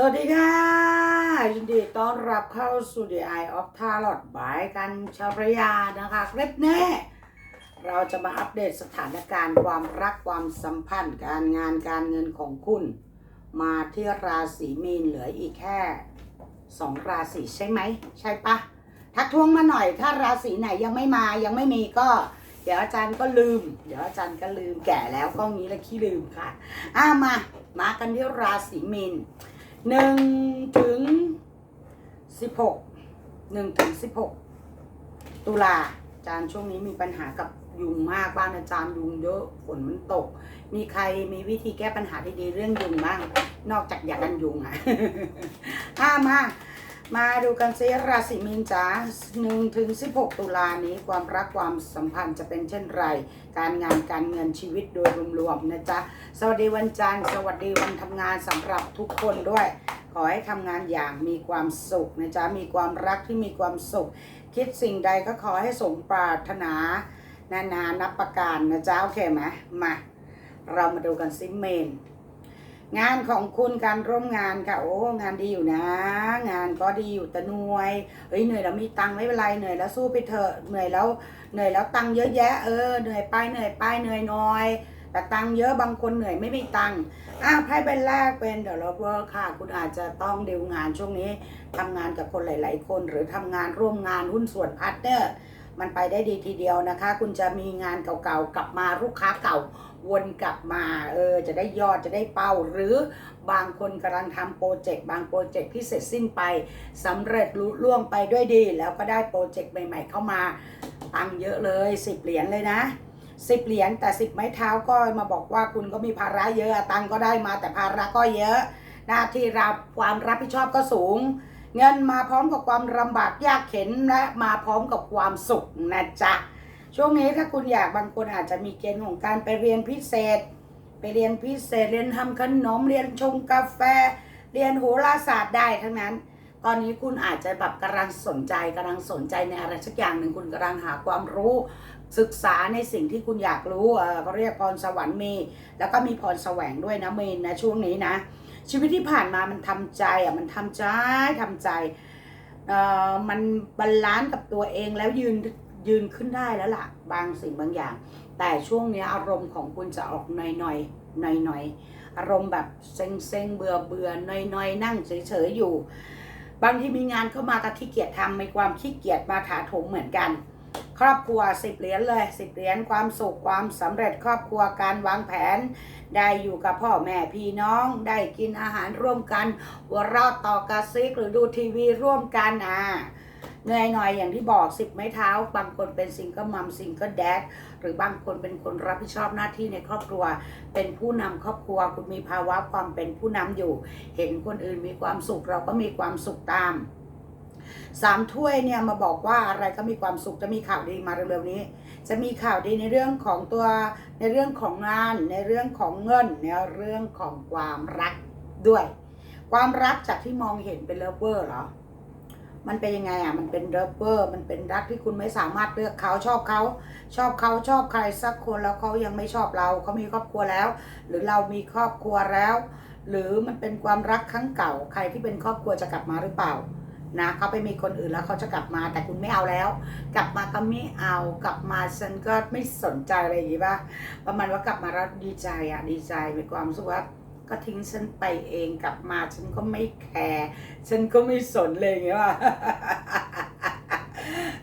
สวัสดีค่ะยินดีต้อนรับเข้าสู่ The Eye of Tarot บายกันชาวพระยานะคะคลิปนี้เราจะมาอัปเดตสถานการณ์ความรักความสัมพันธ์ การงานการเงินของคุณ มาที่ราศีมีนเหลืออีกแค่สองราศีใช่ไหม ใช่ปะทักทวงมาหน่อย ถ้าราศีไหนยังไม่มายังไม่มีก็เดี๋ยวอาจารย์ก็ลืม เดี๋ยวอาจารย์ก็ลืมแก่แล้วก็งี้ล้วขี้ลืมค่ะ อ่ามา มากันที่ราศีมีน หนึ่งถึงสิบหกหนึ่งถึงสิบหกตุลาอาจารย์ช่วงนี้มีปัญหากับยุงมากบ้านอาจารย์ยุงเยอะฝนมันตก มีใครมีวิธีแก้ปัญหาดีๆเรื่องยุงบ้างนอกจากอยากกันยุงอะห้ามา มาดูกันซิราศีมีนจ้าหนึ่งถึงสิบหกตุลานี้ความรักความสัมพันธ์จะเป็นเช่นไร การงานการเงินชีวิตโดยรวมๆนะจ๊ะ สวัสดีวันจันทร์สวัสดีวันทำงานสำหรับทุกคนด้วย ขอให้ทำงานอย่างมีความสุขนะจ๊ะ มีความรักที่มีความสุข คิดสิ่งใดก็ขอให้สมปรารถนานานานับประการนะจ๊ะ โอเคไหมมา เรามาดูกันซิเมน งานของคุณการร่วมงานค่ะ โอ้งานดีอยู่นะ งานก็ดีอยู่แต่หนื่อยเฮ้ยเหนื่อยแล้วมีตังค์ไม่เป็นไรเหนื่อยแล้วสู้ไปเถอะเหนื่อยแล้วเหนื่อยแล้วตังค์เยอะแยะเออเหนื่อยไปเหนื่อยไปเหนื่อยน้อย แต่ตังค์เยอะบางคนเหนื่อยไม่มีตังค์อ้าวไพ่ใบแรกเป็นเดอะล็อกเวอร์ค่ะ คุณอาจจะต้องดีลงานช่วงนี้ทำงานกับคนหลาย ๆ คน หรือทำงานร่วมงานหุ้นส่วนพาร์ทเนอร์มันไปได้ดีทีเดียวนะคะ คุณจะมีงานเก่าๆกลับมาลูกค้าเก่า วนกลับมาเออจะได้ยอดจะได้เป้า หรือบางคนกำลังทำโปรเจกต์บางโปรเจกต์ที่เสร็จสิ้นไปสำเร็จลุล่วงไปด้วยดี แล้วก็ได้โปรเจกต์ใหม่ ๆ เข้ามาตังเยอะเลยสิบเหรียญเลยนะสิบเหรียญแต่สิบไม้เท้าก็มาบอกว่าคุณก็มีภาระเยอะตังก็ได้มาแต่ภาระก็เยอะ หน้าที่รับความรับผิดชอบก็สูง เงินมาพร้อมกับความลำบากยากเข็นและมาพร้อมกับความสุขนะจ๊ะ ช่วงนี้ถ้าคุณอยากบางคนอาจจะมีเกณฑ์ของการไปเรียนพิเศษ ไปเรียนพิเศษเรียนทำขนมเรียนชงกาแฟ เรียนโหราศาสตร์ได้ทั้งนั้น ตอนนี้คุณอาจจะแบบกำลังสนใจกำลังสนใจในอะไรสักอย่างหนึ่งคุณกำลังหาความรู้ศึกษาในสิ่งที่คุณอยากรู้เออเขาเรียกพรสวรรค์มีแล้วก็มีพรแสวงด้วยนะเมนนะช่วงนี้นะ ชีวิตที่ผ่านมามันทำใจอะมันทำใจทำใจเอ่อมันบาลานซ์กับตัวเองแล้วยืน ยืนขึ้นได้แล้วล่ะ บางสิ่งบางอย่าง แต่ช่วงนี้อารมณ์ของคุณจะออกหน่อยหน่อยหน่อยหน่อยอารมณ์แบบเซ็งเซ็งๆเบื่อเบื่อหน่อยหน่อยๆนั่งเฉยเฉยๆอยู่ บางทีมีงานเข้ามาก็ขี้เกียจทำมีความขี้เกียจมาถาโถมเหมือนกัน ครอบครัวสิบเหรียญเลยสิบเหรียญความสุขความสำเร็จครอบครัวการวางแผน ได้อยู่กับพ่อแม่พี่น้องได้กินอาหารร่วมกันหัวเราะต่อกระซิกหรือดูทีวีร่วมกันอ่า เหนื่อยหน่อยอย่างที่บอกสิบไม้เท้า บางคนเป็นซิงเกิลมัมซิงเกิลแดดหรือบางคนเป็นคนรับผิดชอบหน้าที่ในครอบครัว เป็นผู้นำครอบครัว คุณมีภาวะความเป็นผู้นำอยู่ เห็นคนอื่นมีความสุขเราก็มีความสุขตามสามถ้วยเนี่ยมาบอกว่าอะไรก็มีความสุขจะมีข่าวดีมาเร็วๆนี้ จะมีข่าวดีในเรื่องของตัวในเรื่องของงาน ในเรื่องของเงินในเรื่องของความรักด้วย ความรักจากที่มองเห็นเป็นเลิฟเวอร์เหรอ มันเป็นยังไงอะ มันเป็นเลิฟเวอร์ มันเป็นรักที่คุณไม่สามารถเลือกเขาชอบเขาชอบเขาชอบใครสักคนแล้วเขายังไม่ชอบเราเขามีครอบครัวแล้ว หรือเรามีครอบครัวแล้ว หรือมันเป็นความรักครั้งเก่า ใครที่เป็นครอบครัวจะกลับมาหรือเปล่านะเขาไปมีคนอื่นแล้วเขาจะกลับมาแต่คุณไม่เอาแล้ว กลับมาก็ไม่เอากลับมาฉันก็ไม่สนใจอะไรอย่างงี้ป่ะประมาณว่ากลับมาแล้วดีใจอะดีใจมีความสึกว่า ก็ทิ้งฉันไปเองกลับมาฉันก็ไม่แคร์ฉันก็ไม่สนเลยอย่างว่ะ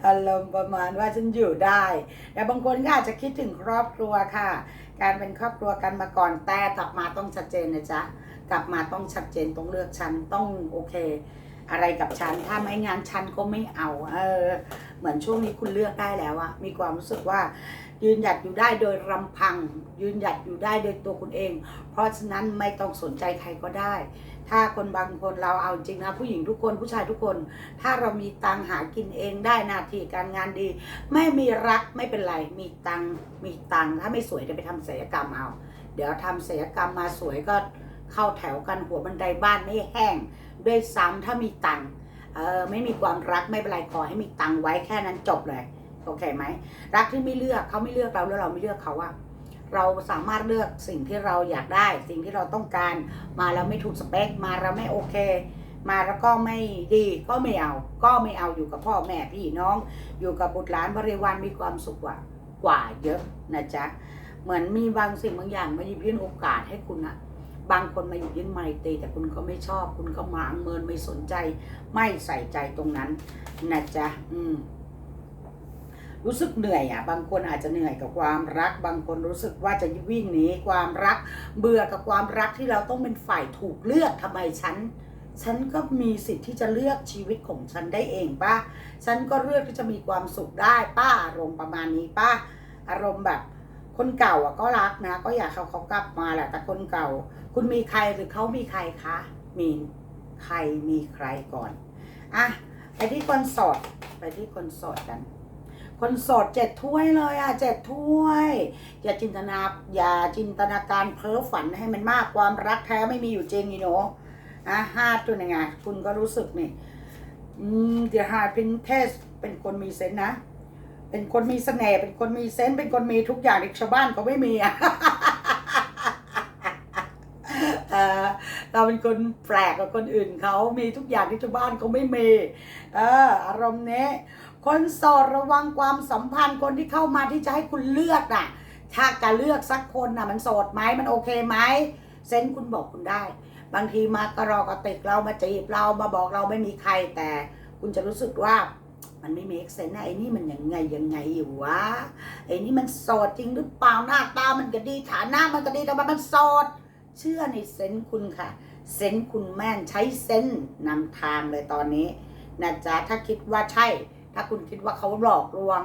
อารมณ์ประมาณว่าฉันอยู่ได้แต่บางคนก็อาจจะคิดถึงครอบครัวค่ะ การเป็นครอบครัวกันมาก่อนแต่กลับมาต้องชัดเจนนะจ๊ะกลับมาต้องชัดเจนต้องเลือกฉันต้องโอเค อะไรกับฉันถ้าไม่งั้นฉันก็ไม่เอา เออ เหมือนช่วงนี้คุณเลือกได้แล้วอะมีความรู้สึกว่า ยืนหยัดอยู่ได้โดยลำพัง ยืนหยัดอยู่ได้โดยตัวคุณเอง เพราะฉะนั้นไม่ต้องสนใจใครก็ได้ ถ้าคนบางคนเราเอาจริงนะ ผู้หญิงทุกคนผู้ชายทุกคน ถ้าเรามีตังหากินเองได้หน้าที่การงานดี ไม่มีรักไม่เป็นไร มีตังมีตังถ้าไม่สวยจะไปทำศัลยกรรมเอา เดี๋ยวทำศัลยกรรมมาสวยก็เข้าแถวกันหัวบันไดบ้านไม่แห้ง ด้วยซ้ำถ้ามีตังเออไม่มีความรักไม่เป็นไรขอให้มีตังไว้แค่นั้นจบเลย โอเคไหมรักที่ไม่เลือกเขาไม่เลือกเราแล้วเราไม่เลือกเขาอะเราสามารถเลือกสิ่งที่เราอยากได้ สิ่งที่เราต้องการมาแล้วไม่ถูกสเปค มาแล้วไม่โอเค มาแล้วก็ไม่ดีก็ไม่เอา ก็ไม่เอาอยู่กับพ่อแม่พี่น้อง อยู่กับบุตรหลานบริวารมีความสุขกว่ากว่าเยอะนะจ๊ะเหมือนมีบางสิ่งบางอย่างมาหยิบยื่นโอกาสให้คุณอะบางคนมาหยิบยื่นไมตรีแต่คุณก็ไม่ชอบ คุณก็หมางเมินไม่สนใจ ไม่ใส่ใจตรงนั้นนะจ๊ะอืม รู้สึกเหนื่อยอะบางคนอาจจะเหนื่อยกับความรัก บางคนรู้สึกว่าจะวิ่งหนีความรัก เบื่อกับความรักที่เราต้องเป็นฝ่ายถูกเลือกทำไมฉันฉันก็มีสิทธิ์ที่จะเลือกชีวิตของฉันได้เองป้าฉันก็เลือกที่จะมีความสุขได้ป้าอารมณ์ประมาณนี้ป้าอารมณ์แบบคนเก่าอะก็รักนะ ก็อยากเขาเขากลับมาแหละแต่คนเก่า คุณมีใครหรือเขามีใครคะมีใครมีใครก่อนอะไปที่คนโสดไปที่คนโสดกัน คนโสดเจ็ดถ้วยเลยอะเจ็ดถ้วย อย่าจินตนาอย่าจินตนาการเพ้อฝันให้มันมากความรักแท้ไม่มีอยู่จริงอีโนอะห้าตัวยังไงคุณก็รู้สึกนี่อืมเดี๋ยวหาเป็นเทสเป็นคนมีเซนนะ เป็นคนมีเสน่ห์เป็นคนมีเซนเป็นคนมีทุกอย่างที่ชาวบ้านเขาไม่มีอะเอ่อเราเป็นคนแปลกกว่าคนอื่นเขามีทุกอย่างที่ชาวบ้านเขาไม่มีเอออารมณ์นี้ คนโสดระวังความสัมพันธ์คนที่เข้ามาที่จะให้คุณเลือกน่ะ ถ้าจะเลือกสักคนน่ะ มันโสดไหมมันโอเคไหมเซนคุณบอกคุณได้ บางทีมากระรอกระติกเรามาจีบเรามาบอกเราไม่มีใครแต่คุณจะรู้สึกว่ามันไม่ make sense นะไอ้นี่มันยังไงยังไงอยู่วะไอ้นี่มันโสดจริงหรือเปล่าหน้าตามันก็ดีฐานะมันก็ดีแต่ว่ามันโสดเชื่อในเซนคุณค่ะ เซนคุณแม่นใช้เซนนำทางเลยตอนนี้นะจ๊ะถ้าคิดว่าใช่ ถ้าคุณคิดว่าเขาหลอกลวง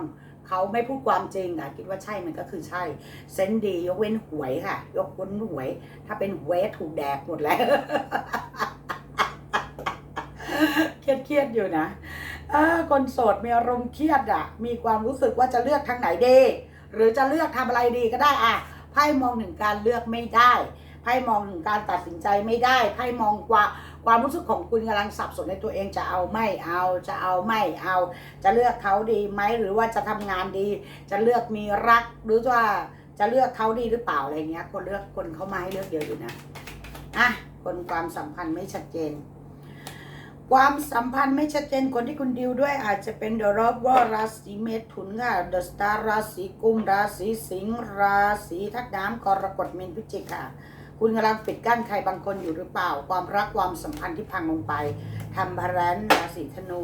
เขาไม่พูดความจริงอะคิดว่าใช่มันก็คือใช่ เซนดียกเว้นหวยค่ะ ยกเว้นหวย ถ้าเป็นหวยถูกแดกหมดแล้วเครียดเครียดๆอยู่นะคนโสดมีอารมณ์เครียดอะ มีความรู้สึกว่าจะเลือกทางไหนดี หรือจะเลือกทำอะไรดีก็ได้อะไพ่มองถึงการเลือกไม่ได้ไพ่มองถึงการตัดสินใจไม่ได้ไพ่มองกว่า ความรู้สึกของคุณกำลังสับสนในตัวเองจะเอาไม่เอาจะเอาไม่เอา จะเลือกเขาดีไหมหรือว่าจะทำงานดี จะเลือกมีรักหรือว่าจะเลือกเขาดีหรือเปล่าอะไรเงี้ย คนเลือกคนเขามาให้เลือกเยอะอยู่นะอะคนความสัมพันธ์ไม่ชัดเจน ความสัมพันธ์ไม่ชัดเจนคนที่คุณดิวด้วยอาจจะเป็นเดอะรอบว่าราศีเมถุนค่ะเดอะสตาร์ราศีกุมราศีสิงห์ราศีทักน้ำกรกฎมีนพิจิกค่ะ คุณกำลังปิดกั้นใครบางคนอยู่หรือเปล่า ความรักความสัมพันธ์ที่พังลงไปทำบารันราศีธนู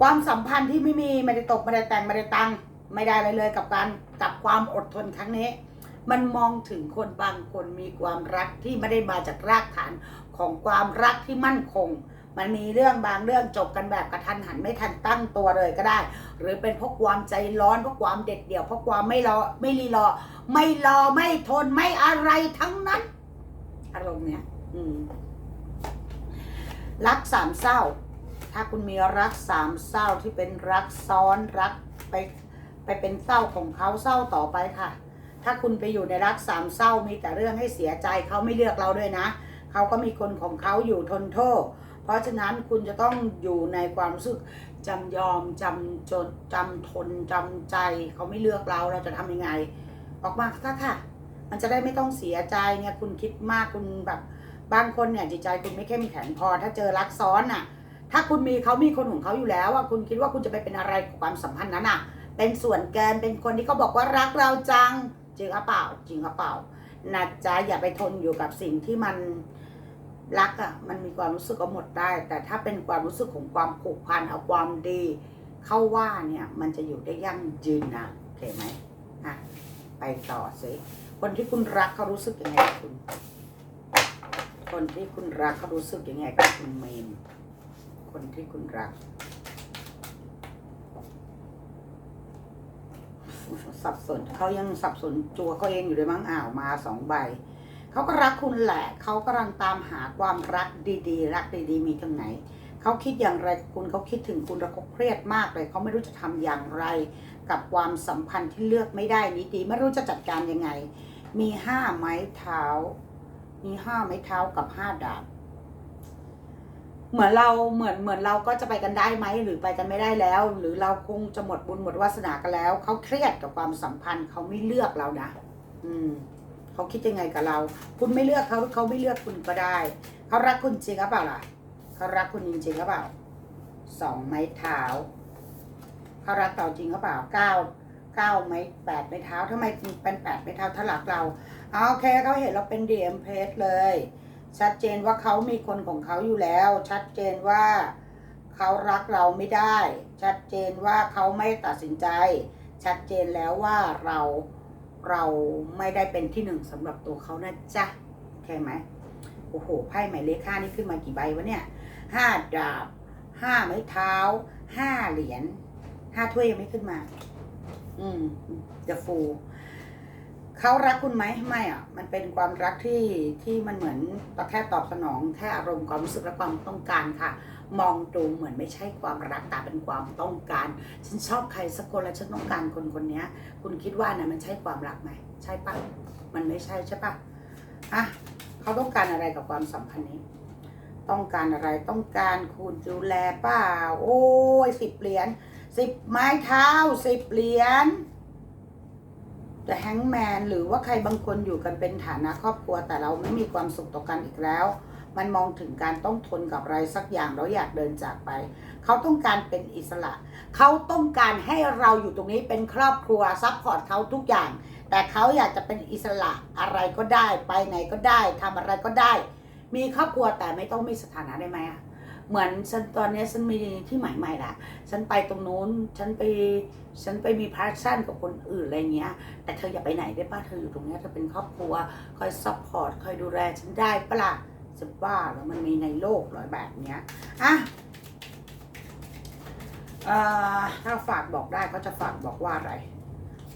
ความสัมพันธ์ที่ไม่มีไม่ได้ตกไม่ได้แต่งไม่ได้ตังค์ไม่ได้อะไรเลยกับการกับความอดทนครั้งนี้ มันมองถึงคนบางคนมีความรักที่ไม่ได้มาจากรากฐานของความรักที่มั่นคง มันมีเรื่องบางเรื่องจบกันแบบกระทันหันไม่ทันตั้งตัวเลยก็ได้ หรือเป็นเพราะความใจร้อนเพราะความเด็ดเดี่ยวเพราะความไม่รอไม่รีรอ ไม่รอไม่ทนไม่อะไรทั้งนั้น รงเนี้ย อืม รักสามเศร้า ถ้าคุณมีรักสามเศร้าที่เป็นรักซ้อนรักไป ไปเป็นเศร้าของเขาเศร้าต่อไปค่ะ ถ้าคุณไปอยู่ในรักสามเศร้ามีแต่เรื่องให้เสียใจเขาไม่เลือกเราด้วยนะเขาก็มีคนของเขาอยู่ทนโทษ เพราะฉะนั้นคุณจะต้องอยู่ในความรู้สึกจำยอมจำจดจำทนจำใจ เขาไม่เลือกเราเราจะทำยังไง ออกมาซะค่ะ มันจะได้ไม่ต้องเสียใจเนี่ยคุณคิดมากคุณแบบบางคนเนี่ยจิตใจคุณไม่เข้มแข็งพอ ถ้าเจอรักซ้อนอะ ถ้าคุณมีเขามีคนของเขาอยู่แล้วอะคุณคิดว่าคุณจะไปเป็นอะไรกับความสัมพันธ์นั้นอะ เป็นส่วนเกินเป็นคนที่เขาบอกว่ารักเราจังจริงหรือเปล่าจริงหรือเปล่านะจ๊ะอย่าไปทนอยู่กับสิ่งที่มันรักอะมันมีความรู้สึกก็หมดได้ แต่ถ้าเป็นความรู้สึกของความผูกพันเอาความดี เข้าว่าเนี่ยมันจะอยู่ได้ยั่งยืนนะโอเคไหมอะไปต่อสิ คนที่คุณรักเขารู้สึกยังไงกับคุณ คนที่คุณรักเขารู้สึกยังไงกับคุณเมนคนที่คุณรัก สับสนเขายังสับสนตัวเขาเองอยู่เลยมั้งอ้าวมาสองใบเขาก็รักคุณแหละเขากำลังตามหาความรักดีๆ รักดีๆ มีทางไหนเขาคิดอย่างไรคุณเขาคิดถึงคุณแล้วเขาเครียดมากเลยเขาไม่รู้จะทำอย่างไร กับความสัมพันธ์ที่เลือกไม่ได้นี้ดี ไม่รู้จะจัดการยังไง มีห้าไม้เท้า มีห้าไม้เท้ากับห้าดาบ เหมือนเราเหมือนเหมือนเราก็จะไปกันได้ไหมหรือไปกันไม่ได้แล้ว หรือเราคงจะหมดบุญหมดวาสนากันแล้ว เขาเครียดกับความสัมพันธ์เขาไม่เลือกเรานะ อืมเขาคิดยังไงกับเรา คุณไม่เลือกเขาเขาไม่เลือกคุณก็ได้ เขารักคุณจริงหรือเปล่าล่ะ เขารักคุณจริงหรือเปล่า สองไม้เท้า เขารักเราจริงหรือเปล่าเก้า เก้าไม้แปดไม้เท้าทำไมเป็นแปดไม้เท้าถ้ารักเราเอาโอเคเขาเห็นเราเป็นดีเอ็มเพสเลย ชัดเจนว่าเขามีคนของเขาอยู่แล้ว ชัดเจนว่าเขารักเราไม่ได้ ชัดเจนว่าเขาไม่ตัดสินใจ ชัดเจนแล้วว่าเราเราไม่ได้เป็นที่หนึ่งสำหรับตัวเขานะจ๊ะโอเคไหมโอ้โหไพ่หมายเลขห้านี่ขึ้นมากี่ใบวะเนี่ยห้าดาบห้าไม้เท้าห้าเหรียญห้าถ้วยยังไม่ขึ้นมา อืมจะฟูเขารักคุณไหมไม่อะ มันเป็นความรักที่ที่มันเหมือนตอแค่ตอบสนองแค่อารมณ์ความรู้สึกและความต้องการค่ะ มองดูเหมือนไม่ใช่ความรักแต่เป็นความต้องการ ฉันชอบใครสักคนแล้วฉันต้องการคนคนนี้คุณคิดว่านะมันใช่ความรักไหมใช่ปะมันไม่ใช่ใช่ปะอะเขาต้องการอะไรกับความสัมพันธ์นี้ ต้องการอะไรต้องการคุณดูแลเปล่าโอ้ยสิบเหรียญ สิบไม้เท้าสิบเหรียญแต่แฮงแมนหรือว่าใครบางคนอยู่กันเป็นฐานะครอบครัว แต่เราไม่มีความสุขต่อกันอีกแล้ว มันมองถึงการต้องทนกับอะไรสักอย่างแล้วอยากเดินจากไป เขาต้องการเป็นอิสระ เขาต้องการให้เราอยู่ตรงนี้เป็นครอบครัวซัพพอร์ตเขาทุกอย่าง แต่เขาอยากจะเป็นอิสระอะไรก็ได้ ไปไหนก็ได้ทำอะไรก็ได้ มีครอบครัวแต่ไม่ต้องมีสถานะได้ไหมอะ เหมือนฉันตอนนี้ฉันมีที่หมายใหม่ละฉันไปตรงนู้น ฉันไป ฉันไปมีพาร์ชั่นกับคนอื่นอะไรเงี้ย แต่เธออย่าไปไหนได้ป้าเธออยู่ตรงนี้เธอเป็นครอบครัว คอยซัพพอร์ต คอยดูแลฉันได้ปะล่ะจะบ้าแล้วมันมีในโลกหรอแบบเนี้ย อะเอ่อถ้าฝากบอกได้เขาจะฝากบอกว่าอะไร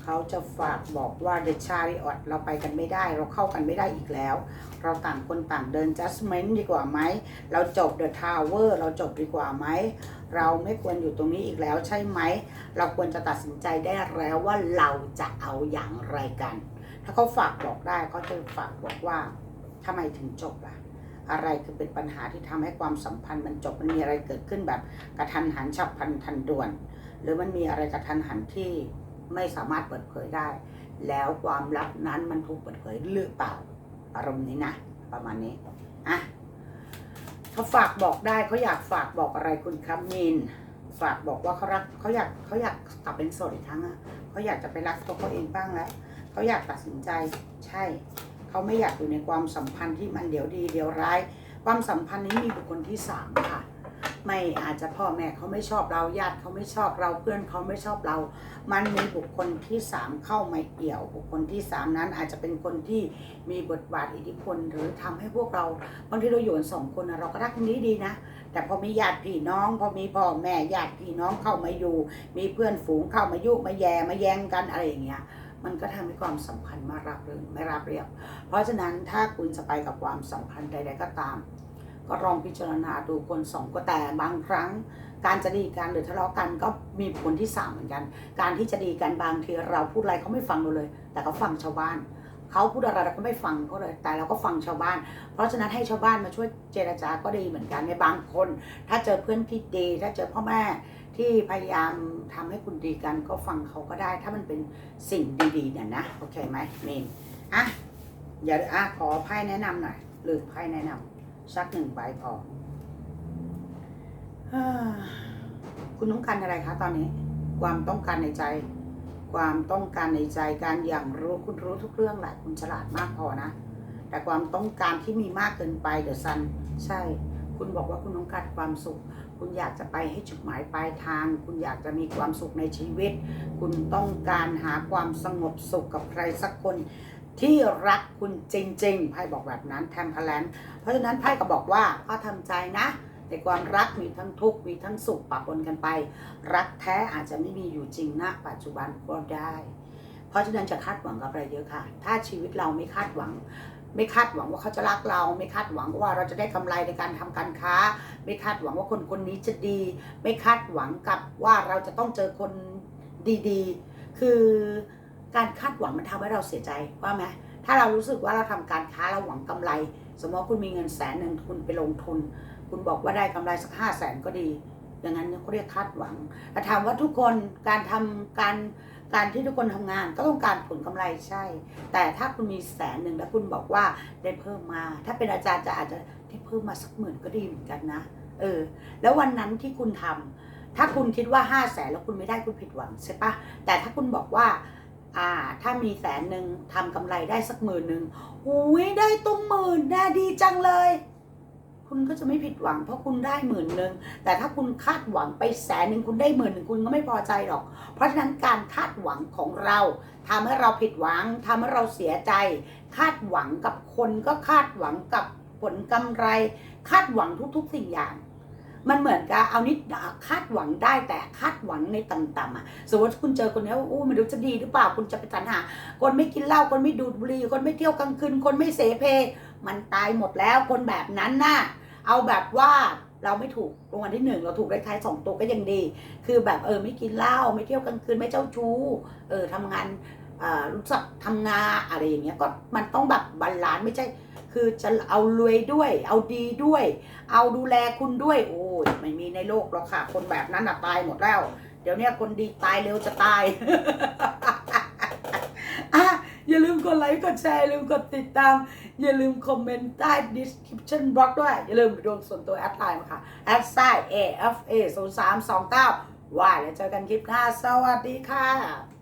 เขาจะฝากบอกว่า The Chariot เราไปกันไม่ได้ เราเข้ากันไม่ได้อีกแล้ว เราต่างคนต่างเดิน Judgment ดีกว่าไหม เราจบ The Tower เราจบดีกว่าไหม เราไม่ควรอยู่ตรงนี้อีกแล้วใช่ไหม เราควรจะตัดสินใจได้แล้วว่าเราจะเอาอย่างไรกัน ถ้าเขาฝากบอกได้เขาจะฝากบอกว่าทำไมถึงจบล่ะอะไรคือเป็นปัญหาที่ทำให้ความสัมพันธ์มันจบมันมีอะไรเกิดขึ้นแบบกระทันหันฉับพลันทันด่วน หรือมันมีอะไรกระทันหันที่ ไม่สามารถเปิดเผยได้ แล้วความลับนั้นมันถูกเปิดเผยหรือเปล่า อารมณ์นี้นะ ประมาณนี้อะเขาฝากบอกได้เขาอยากฝากบอกอะไรคุณครับมินฝากบอกว่าเขารักเขาอยากเขาอยากกลับเป็นโสดอีกครั้งอะเขาอยากจะไปรักตัวเขาเองบ้างแล้วเขาอยากตัดสินใจใช่ เขาไม่อยากอยู่ในความสัมพันธ์ที่มันเดี๋ยวดีเดี๋ยวร้าย ความสัมพันธ์นี้มีบุคคลที่สามค่ะ ไม่อาจจะพ่อแม่เขาไม่ชอบเราญาติเขาไม่ชอบเราเพื่อนเขาไม่ชอบเรา มันมีบุคคลที่สามเข้ามาเอี่ยว บุคคลที่สามนั้นอาจจะเป็นคนที่มีบทบาทอิทธิพลหรือทำให้พวกเราบางทีเราอยู่กันสองคนเราก็รักนนี้ดีนะ แต่พอมีญาติพี่น้อง พอมีพ่อแม่ญาติพี่น้องเข้ามาอยู่ มีเพื่อนฝูงเข้ามายุมาแย่มาแย่งกันอะไรอย่างเงี้ยมันก็ทำให้ความสัมพันธ์ไมารับรื่นไม่ราบเรียบ เพราะฉะนั้นถ้าคุณจะไปกับความสัมพันธ์ใด ๆก็ตาม ก็ลองพิจารณาดูคนสองก็แต่บางครั้ง การจะดีกันหรือทะเลาะกันก็มีผลที่สามเหมือนกัน การที่จะดีกันบางทีเราพูดอะไรเขาไม่ฟังเราเลย แต่เขาฟังชาวบ้านเขาพูดอะไรเราก็ไม่ฟังเขาเลย แต่เราก็ฟังชาวบ้าน เพราะฉะนั้นให้ชาวบ้านมาช่วยเจรจาก็ดีเหมือนกันในบางคน ถ้าเจอเพื่อนที่ดี ถ้าเจอพ่อแม่ที่พยายามทำให้คุณดีกัน ก็ฟังเขาก็ได้ ถ้ามันเป็นสิ่งดีๆเนี่ยนะ โอเคไหมเมนอะอย่าอะขอไพ่แนะนำหน่อยหรือไพ่แนะนำ สักหนึ่งใบพอคุณต้องการอะไรคะตอนนี้ ความต้องการในใจ ความต้องการในใจการอย่างรู้คุณรู้ทุกเรื่องแหละคุณฉลาดมากพอนะ แต่ความต้องการที่มีมากเกินไปเดอะซันใช่ คุณบอกว่าคุณต้องการความสุข คุณอยากจะไปให้จุดหมายปลายทาง คุณอยากจะมีความสุขในชีวิต คุณต้องการหาความสงบสุขกับใครสักคน ที่รักคุณจริงๆไพ่บอกแบบนั้นแทมพลนเพราะฉะนั้นไพ่ก็บอกว่าก็ทำใจนะในความรักมีทั้งทุกข์มีทั้งสุขปะปนกันไป รักแท้อาจจะไม่มีอยู่จริงณปัจจุบันก็ได้ เพราะฉะนั้นจะคาดหวังกับอะไรเยอะค่ะ ถ้าชีวิตเราไม่คาดหวัง ไม่คาดหวังว่าเขาจะรักเรา ไม่คาดหวังว่าเราจะได้กำไรในการทำการค้า ไม่คาดหวังว่าคนคนนี้จะดี ไม่คาดหวังกับว่าเราจะต้องเจอคนดีๆ คือ การคาดหวังมันทำให้เราเสียใจว่าไหมถ้าเรารู้สึกว่าเราทำการค้าเราหวังกำไร สมมติคุณมีเงินแสนหนึ่งคุณไปลงทุน คุณบอกว่าได้กำไรสักห้าแสนก็ดี อย่างนั้นเขาเรียกคาดหวังแต่ถามว่าทุกคนการทำการการที่ทุกคนทำงานก็ต้องการผลกำไรใช่ แต่ถ้าคุณมีแสนหนึ่งแล้วคุณบอกว่าได้เพิ่มมา ถ้าเป็นอาจารย์จะอาจจะได้เพิ่มมาสักหมื่นก็ดีเหมือนกันนะ เออ แล้ววันนั้นที่คุณทำถ้าคุณคิดว่าห้าแสนแล้วคุณไม่ได้คุณผิดหวังใช่ปะแต่ถ้าคุณบอกว่า อ่า ถ้ามีแสนหนึ่งทำกำไรได้สักหมื่นหนึ่งอุ้ยได้ตรงหมื่นน่าดีจังเลย คุณก็จะไม่ผิดหวังเพราะคุณได้หมื่นหนึ่งแต่ถ้าคุณคาดหวังไปแสนหนึ่งคุณได้หมื่นหนึ่งคุณก็ไม่พอใจหรอก เพราะฉะนั้นการคาดหวังของเราทำให้เราผิดหวังทำให้เราเสียใจ คาดหวังกับคนก็คาดหวังกับผลกำไร คาดหวังทุก ๆ สิ่งอย่าง มันเหมือนกับเอานิดคาดหวังได้แต่คาดหวังในต่ำๆอะสมมติคุณเจอคนนี้ว่าอู้มันดูจะดีหรือเปล่าคุณจะไปสรรหา คนไม่กินเหล้าคนไม่ดูดบุหรี่คนไม่เที่ยวกลางคืนคนไม่เสเพ มันตายหมดแล้วคนแบบนั้นน่ะเอาแบบว่าเราไม่ถูกรางวัลที่หนึ่งเราถูกได้ท้ายสองตัวก็ยังดี คือแบบเออไม่กินเหล้าไม่เที่ยวกลางคืนไม่เจ้าชู้เออทำงานอ่ารู้จักทำงานอะไรอย่างเงี้ยก็มันต้องแบบบาลานซ์ไม่ใช่ คือจะเอารวยด้วย เอาดีด้วย เอาดูแลคุณด้วย โอ้ยไม่มีในโลกหรอกค่ะ คนแบบนั้นน่ะตายหมดแล้ว เดี๋ยวนี้คนดีตายเร็วจะตายอะอย่าลืมกดไลค์ กดแชร์ อย่าลืมกดติดตาม อย่าลืมคอมเมนต์ใต้ description box ด้วย อย่าลืมดวงส่วนตัวแอดไลน์มาค่ะแอดไซ AFA 0 3 2 9ว่าแล้วเจอกันคลิปหน้า สวัสดีค่ะ